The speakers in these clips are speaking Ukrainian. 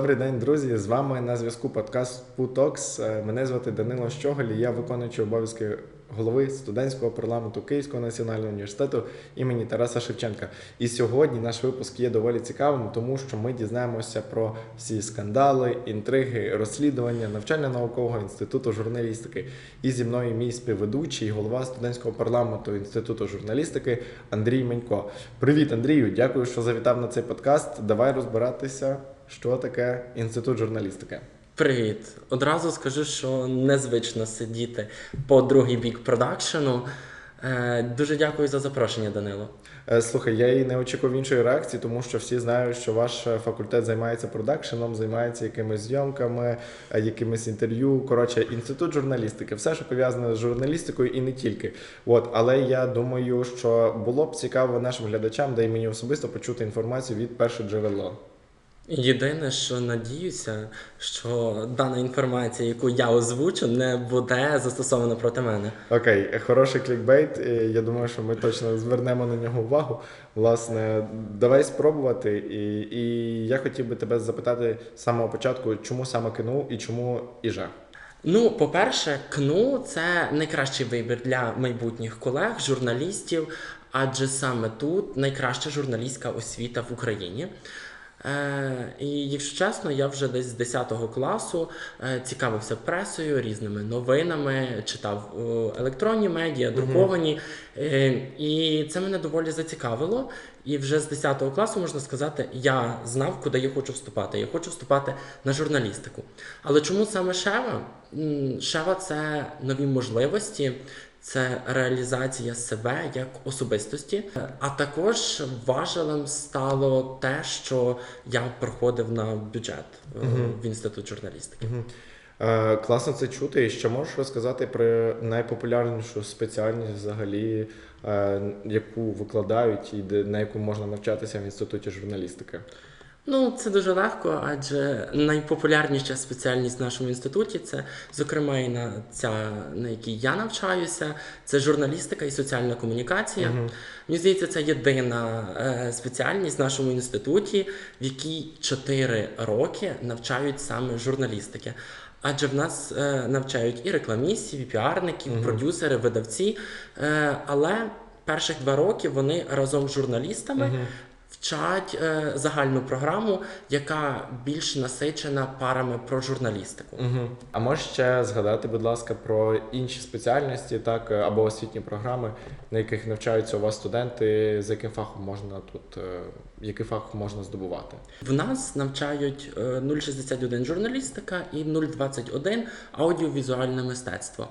Добрий день, друзі. З вами на зв'язку подкаст Путокс. Мене звати Данило Щоголь. і Я виконуючий обов'язки голови студентського парламенту Київського національного університету імені Тараса Шевченка. І сьогодні наш випуск є доволі цікавим, тому що ми дізнаємося про всі скандали, інтриги, розслідування навчально-наукового інституту журналістики. І зі мною мій співведучий, голова студентського парламенту інституту журналістики Андрій Менько. Привіт, Андрію! Дякую, що завітав на цей подкаст. Давай розбиратися, що таке інститут журналістики. Привіт! Одразу скажу, що незвично сидіти по другий бік продакшену. Е, Дуже дякую за запрошення, Данило. Е, Слухай, я і не очікував іншої реакції, тому що всі знають, що ваш е, факультет займається продакшеном, займається якимись зйомками, якимись інтерв'ю. Коротше, інститут журналістики, все, що пов'язане з журналістикою, і не тільки. От, але я думаю, що було б цікаво нашим глядачам, да й мені особисто почути інформацію від перше джерело. Єдине, що надіюся, що дана інформація, яку я озвучу, не буде застосована проти мене. Окей, хороший клікбейт. Я думаю, що ми точно звернемо на нього увагу. Власне, давай спробувати. І, і я хотів би тебе запитати з самого початку, чому саме КНУ і чому іжа? Ну, по-перше, КНУ це найкращий вибір для майбутніх колег, журналістів, адже саме тут найкраща журналістська освіта в Україні. Е, і якщо чесно, я вже десь з 10 класу е, цікавився пресою, різними новинами, читав е, електронні медіа, друковані. Е, і це мене доволі зацікавило. І вже з 10 класу можна сказати, я знав, куди я хочу вступати. Я хочу вступати на журналістику. Але чому саме Шева? Шева це нові можливості, це реалізація себе як особистості. А також важелем стало те, що я проходив на бюджет е, в інститут журналістики. Мгм. Е, класно це чути. І що можеш розказати про найпопулярнішу спеціальність взагалі, е, яку викладають і де, на яку можна навчатися в інституті журналістики? Ну, це дуже легко, адже найпопулярніша спеціальність в нашому інституті це, зокрема, і на ця, на якій я навчаюся, це журналістика і соціальна комунікація. Мені здається, це єдина е, спеціальність в нашому інституті, в якій 4 роки навчають саме журналістики. Адже в нас е, навчають і рекламістів, і піарників, продюсери, видавці. Е, але перших два роки вони разом з журналістами вчать е, загальну програму, яка більш насичена парами про журналістику. Угу. А можеш ще згадати, будь ласка, про інші спеціальності, так або освітні програми, на яких навчаються у вас студенти, з яким фахом можна тут, е, який фах можна здобувати? В нас навчають е, 061 журналістика і 021 аудіовізуальне мистецтво.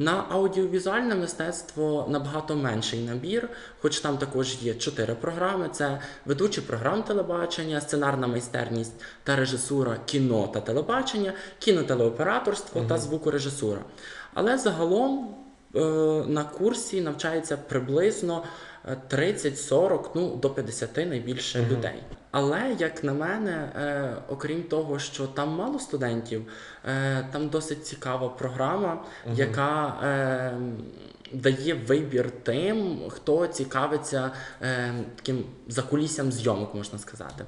На аудіовізуальне мистецтво набагато менший набір, хоч там також є чотири програми: це ведучі програм телебачення, сценарна майстерність та режисура кіно та телебачення, кінотелеоператорство та звукорежисура. Але загалом е, на курсі навчається приблизно 30-40, ну до 50 найбільше людей. Але як на мене, е, окрім того, що там мало студентів, е, там досить цікава програма, яка е, дає вибір тим, хто цікавиться е, таким закуліссям зйомок, можна сказати.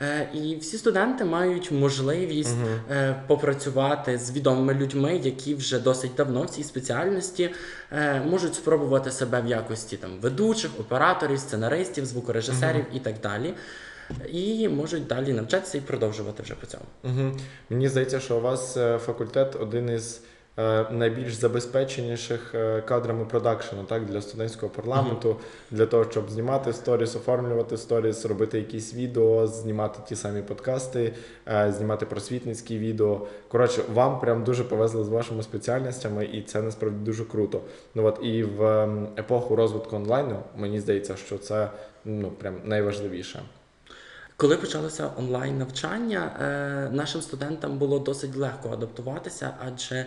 Е, і всі студенти мають можливість е, попрацювати з відомими людьми, які вже досить давно в цій спеціальності е, можуть спробувати себе в якості там ведучих, операторів, сценаристів, звукорежисерів і так далі. І можуть далі навчатися і продовжувати вже по цьому. Угу. Мені здається, що у вас факультет один із найбільш забезпеченіших е, кадрами продакшену так, для студентського парламенту, для того, щоб знімати сторіс, оформлювати сторіс, робити якісь відео, знімати ті самі подкасти, е, знімати просвітницькі відео. Коротше, вам прям дуже повезло з вашими спеціальностями, і це насправді дуже круто. Ну от і в ем, епоху розвитку онлайну мені здається, що це ну прям найважливіше. Коли почалося онлайн навчання, е, нашим студентам було досить легко адаптуватися, адже е,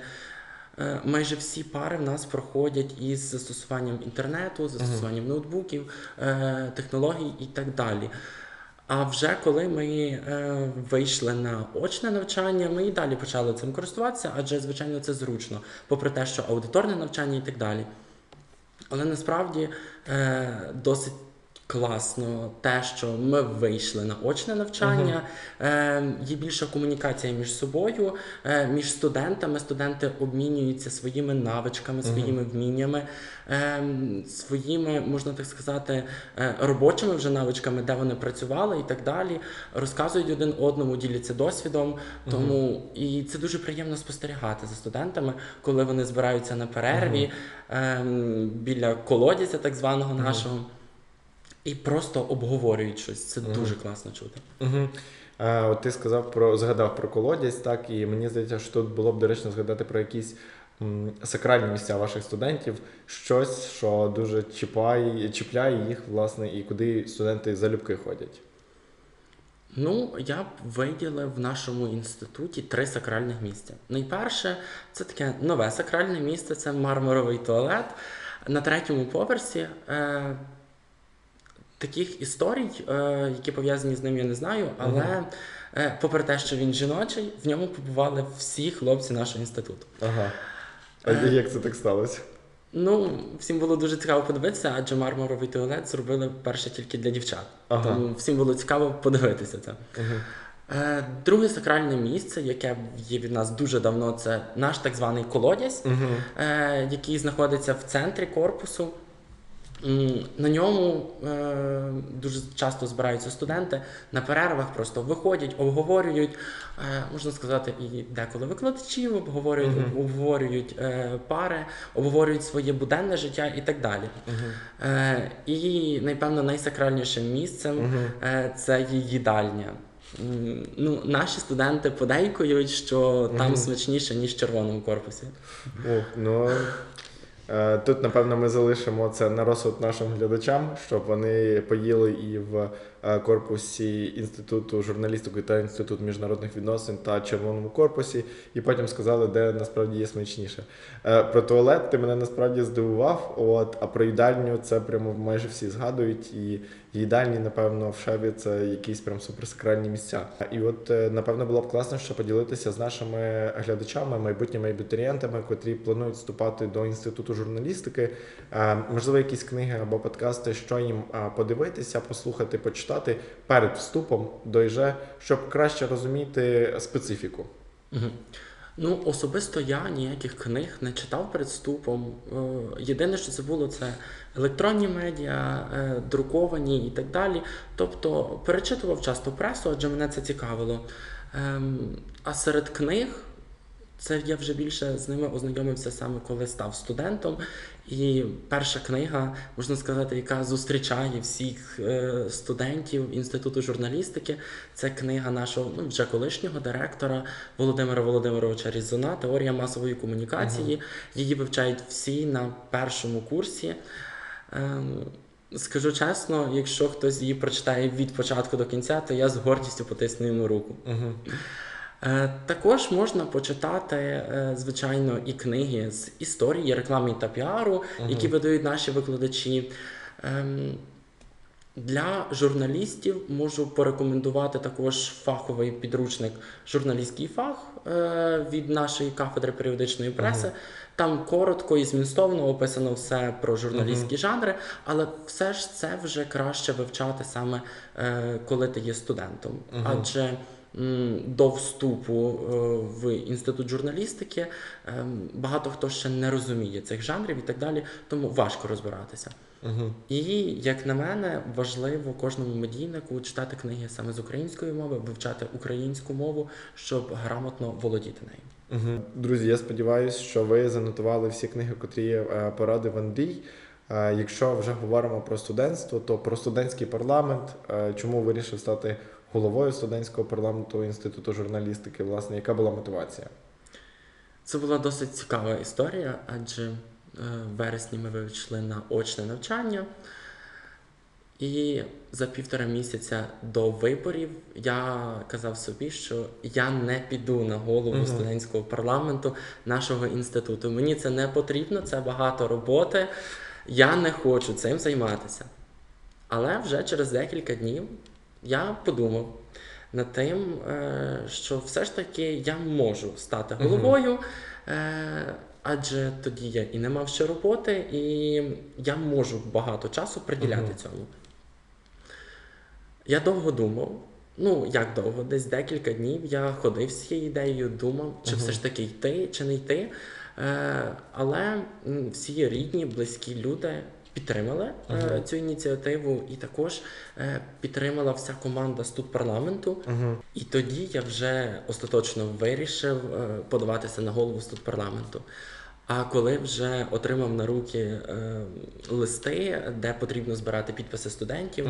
майже всі пари в нас проходять із застосуванням інтернету, застосуванням ноутбуків, е, технологій і так далі. А вже коли ми е, вийшли на очне навчання, ми і далі почали цим користуватися, адже звичайно це зручно, попри те, що аудиторне навчання і так далі. Але насправді е, досить класно те, що ми вийшли на очне навчання, е, є більша комунікація між собою, е, між студентами. Студенти обмінюються своїми навичками, своїми вміннями, е, своїми, можна так сказати, е, робочими вже навичками, де вони працювали і так далі. Розказують один одному, діляться досвідом. Тому і це дуже приємно спостерігати за студентами, коли вони збираються на перерві ем, біля колодязя, так званого нашого, і просто обговорюють щось. Це дуже класно чути. Угу. А, от ти сказав про згадав про колодязь, так і мені здається, що тут було б доречно згадати про якісь сакральні місця ваших студентів, щось, що дуже чіпає, чіпляє їх, власне, і куди студенти залюбки ходять. Ну, я б виділив в нашому інституті три сакральних місця. Найперше, це таке нове сакральне місце, це мармуровий туалет. На третьому поверсі е, таких історій, е, які пов'язані з ним, я не знаю, але е, попри те, що він жіночий, в ньому побували всі хлопці нашого інституту. Ага. А Е. як це так сталося? Ну, всім було дуже цікаво подивитися, адже мармуровий туалет зробили перше тільки для дівчат. Ага. Тому всім було цікаво подивитися це. Е, Друге сакральне місце, яке є від нас дуже давно, це наш так званий колодязь, е, який знаходиться в центрі корпусу. На ньому е, дуже часто збираються студенти на перервах, просто виходять, обговорюють, е, можна сказати, і деколи викладачів, обговорюють, Мгм. обговорюють е, пари, обговорюють своє буденне життя і так далі. Е, і, напевно, найсакральнішим місцем Угу. Е, це є їдальня. Ну, наші студенти подейкують, що там Мгм. смачніше, ніж в червоному корпусі. Ух, ну тут, напевно, ми залишимо це на розсуд нашим глядачам, щоб вони поїли і в е, корпусі Інституту журналістики та Інституту міжнародних відносин та червоному корпусі, і потім сказали, де насправді є смачніше. Е, Про туалет ти мене насправді здивував. От, а про їдальню це прямо майже всі згадують. І їдальні, напевно, в Шеві це якісь прям суперсакральні місця. І от, е, напевно, було б класно, що поділитися з нашими глядачами, майбутніми абітурієнтами, котрі планують вступати до інституту журналістики. Е, Можливо, якісь книги або подкасти, що їм е, подивитися, послухати, почитати перед вступом до ІЖ, щоб краще розуміти специфіку. Мгм. Ну, особисто я ніяких книг не читав перед вступом. Е, Єдине, що це було, це електронні медіа, е, друковані і так далі. Тобто перечитував часто пресу, адже мене це цікавило. Ем, А серед книг. Це я вже більше з ними ознайомився саме коли став студентом. І перша книга, можна сказати, яка зустрічає всіх е, студентів інституту журналістики, це книга нашого ну, вже колишнього директора Володимира Володимировича Різуна Теорія масової комунікації. Її вивчають всі на першому курсі. Ем, скажу чесно, якщо хтось її прочитає від початку до кінця, то я з гордістю потисну йому руку. Угу. Е, Також можна почитати, е, звичайно, і книги з історії, реклами та піару, які видають наші викладачі. Ем, Для журналістів можу порекомендувати також фаховий підручник Журналістський фах е, від нашої кафедри періодичної преси. Там коротко і змістовно описано все про журналістські жанри, але все ж це вже краще вивчати саме коли ти є студентом. Мгм. Адже до вступу е, в інститут журналістики ем, багато хто ще не розуміє цих жанрів і так далі, тому важко розбиратися. Угу. І, як на мене, важливо кожному медійнику читати книги саме з української мови, вивчати українську мову, щоб грамотно володіти нею. Угу. Друзі, я сподіваюся, що ви занотували всі книги, котрі е, порадив Андрій. Е, Якщо вже говоримо про студентство, то про студентський парламент, чому вирішив стати головою студентського парламенту інституту журналістики, власне, яка була мотивація? Це була досить цікава історія, адже е, в вересні ми вийшли на очне навчання. І за півтора місяця до виборів я казав собі, що я не піду на голову Мгм. студентського парламенту нашого інституту. Мені це не потрібно, це багато роботи. Я не хочу цим займатися. Але вже через декілька днів я подумав над тим, е, що все ж таки я можу стати головою. Е, Адже тоді я і не мав ще роботи, і я можу багато часу приділяти цьому. Я довго думав. Ну, як довго, десь декілька днів я ходив з цією ідеєю, думав, чи все ж таки йти, чи не йти. Е, але всі рідні, близькі люди підтримали е, цю ініціативу, і також е, підтримала вся команда студ парламенту. І тоді я вже остаточно вирішив е, подаватися на голову студ парламенту. А коли вже отримав на руки е, листи, де потрібно збирати підписи студентів,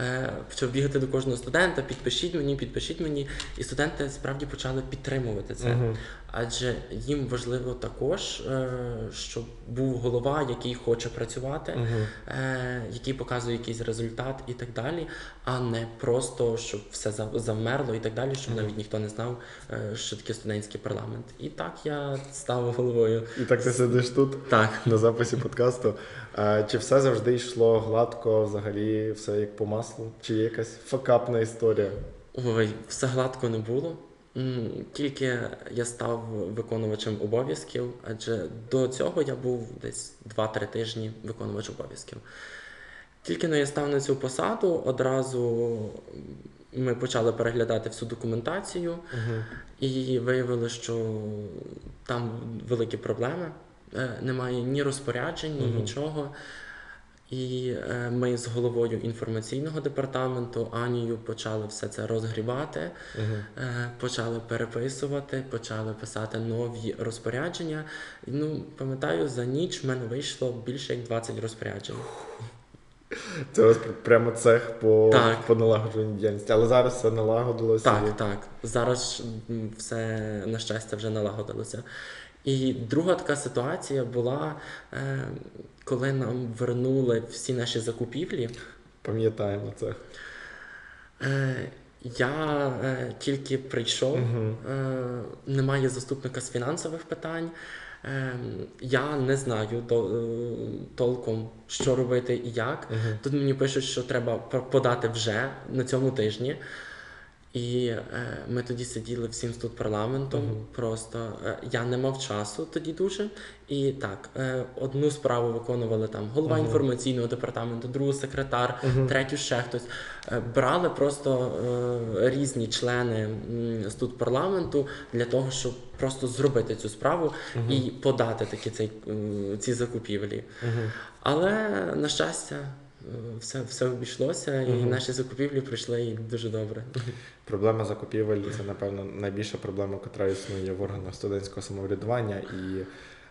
е, почав бігати до кожного студента, підпишіть мені, підпишіть мені. І студенти справді почали підтримувати це. Адже їм важливо також, е, щоб був голова, який хоче працювати, е, який показує якийсь результат і так далі, а не просто щоб все завмерло і так далі, щоб навіть ніхто не знав, е, що таке студентський парламент. І так я став головою. І так ти сидиш тут Так. на записі подкасту. Чи все завжди йшло гладко, взагалі, все як по маслу? Чи є якась факапна історія? Ой, все гладко не було. Тільки я став виконувачем обов'язків, адже до цього я був десь 2-3 тижні виконувач обов'язків. Тільки но я став на цю посаду, одразу ми почали переглядати всю документацію і виявили, що там великі проблеми. Е, Немає ні розпоряджень, ні нічого. І е, ми з головою інформаційного департаменту Анією почали все це розгрібати, е, почали переписувати, почали писати нові розпорядження. Ну, пам'ятаю, за ніч в мене вийшло більше як 20 розпоряджень. Це прямо цех по, Так. по налагодженню діяльності. Але зараз все налагодилося. Так, і- так. Зараз все на щастя вже налагодилося. І друга така ситуація була, е, коли нам вернули всі наші закупівлі. Пам'ятаємо це. Е, я е, тільки прийшов, е, немає заступника з фінансових питань. Е, я не знаю е, толком, що робити і як. Тут мені пишуть, що треба подати вже на цьому тижні. І е, ми тоді сиділи всім тут парламентом. Просто е, я не мав часу тоді дуже. І так, е, одну справу виконували там голова інформаційного департаменту, другу секретар, третю ще хтось. Е, брали просто е, різні члени з тут парламенту для того, щоб просто зробити цю справу і подати такі цей, е, ці закупівлі. Але на щастя. Все, все обійшлося, і наші закупівлі пройшли дуже добре. Проблема закупівель це, напевно, найбільша проблема, яка існує в органах студентського самоврядування. І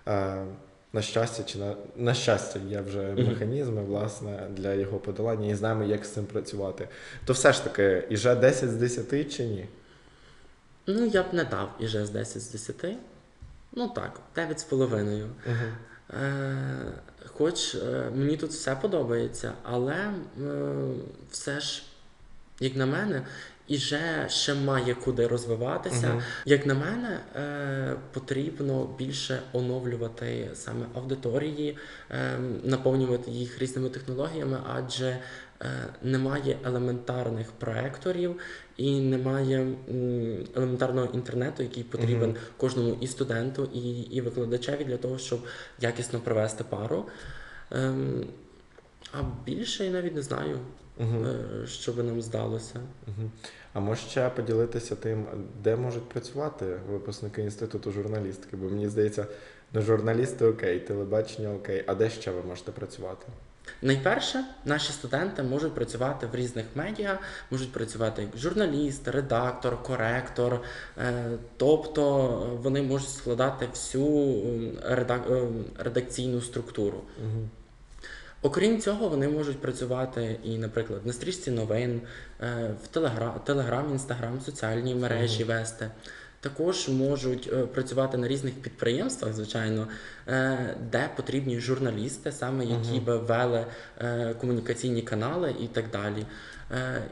е, на щастя, чи на, на щастя, є вже механізми власне для його подолання, і знаємо, як з цим працювати. То все ж таки, і вже 10 з 10 чи ні? Ну, я б не дав іже з 10 з 10. Ну так, 9 з половиною. Е, хоч е, мені тут все подобається, але е, все ж, як на мене, і вже ще має куди розвиватися. Як на мене, е, потрібно більше оновлювати саме аудиторії, е, наповнювати їх різними технологіями, адже немає елементарних проекторів і немає елементарного інтернету, який потрібен кожному і студенту, і, і викладачеві для того, щоб якісно провести пару. Ем, а більше я навіть не знаю, е, що би нам здалося. Мгм. А може ще поділитися тим, де можуть працювати випускники інституту журналістики? Бо мені здається, ну журналісти окей, телебачення окей, а де ще ви можете працювати? Найперше, наші студенти можуть працювати в різних медіа, можуть працювати як журналіст, редактор, коректор, е, тобто е, вони можуть складати всю е, редакційну структуру. Окрім цього, вони можуть працювати і, наприклад, на стрічці новин, в Телеграм, Телеграм, Інстаграм, соціальні мережі вести. Також можуть е, працювати на різних підприємствах, звичайно, е, де потрібні журналісти, саме які би вели е, комунікаційні канали і так далі.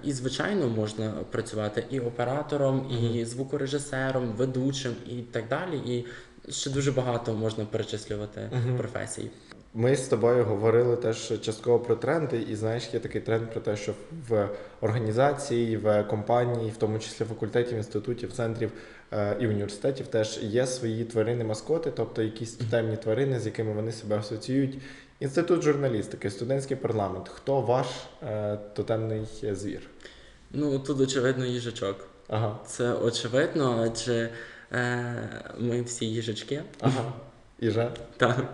І, звичайно, можна працювати і оператором, і звукорежисером, ведучим, і так далі. І ще дуже багато можна перечислювати професій. Ми з тобою говорили теж частково про тренди, і знаєш, є такий тренд про те, що в організації, в компанії, в тому числі факультетів, інститутів, центрів е, і університетів, теж є свої тварини-маскоти, тобто якісь тотемні тварини, з якими вони себе асоціюють. Інститут журналістики, студентський парламент. Хто ваш е, тотемний звір? Ну, тут очевидно їжачок. Ага. Це очевидно, адже е, ми всі їжачки. Ага. Іже. Так.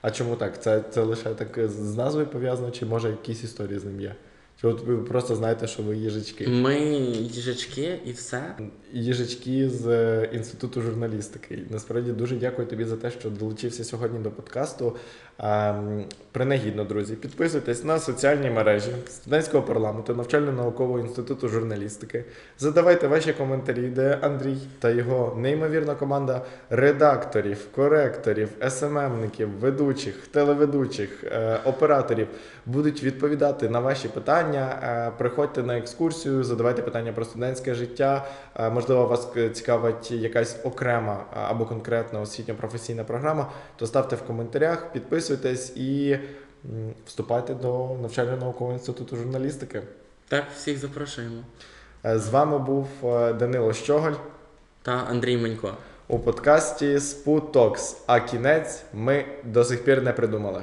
А чому так? Це, це лише так з назвою пов'язано, чи може якісь історії з ним є? Чи от ви просто знаєте, що ви їжачки? Ми їжачки і все. Їжачки з е, інституту журналістики. Насправді дуже дякую тобі за те, що долучився сьогодні до подкасту. Ем, Принагідно, друзі, підписуйтесь на соціальні мережі студентського парламенту, навчально-наукового інституту журналістики. Задавайте ваші коментарі, де Андрій та його неймовірна команда редакторів, коректорів, СММників, ведучих, телеведучих, е, операторів будуть відповідати на ваші питання. Е, Приходьте на екскурсію, задавайте питання про студентське життя. Е, Можливо, вас е, цікавить якась окрема або конкретна освітньо-професійна програма, то ставте в коментарях, підписуйтесь і вступайте до навчально-наукового інституту журналістики. Так, всіх запрошуємо. З вами був Данило Щоголь Та Андрій Менько. у подкасті Спутокс. А кінець ми до сих пір не придумали.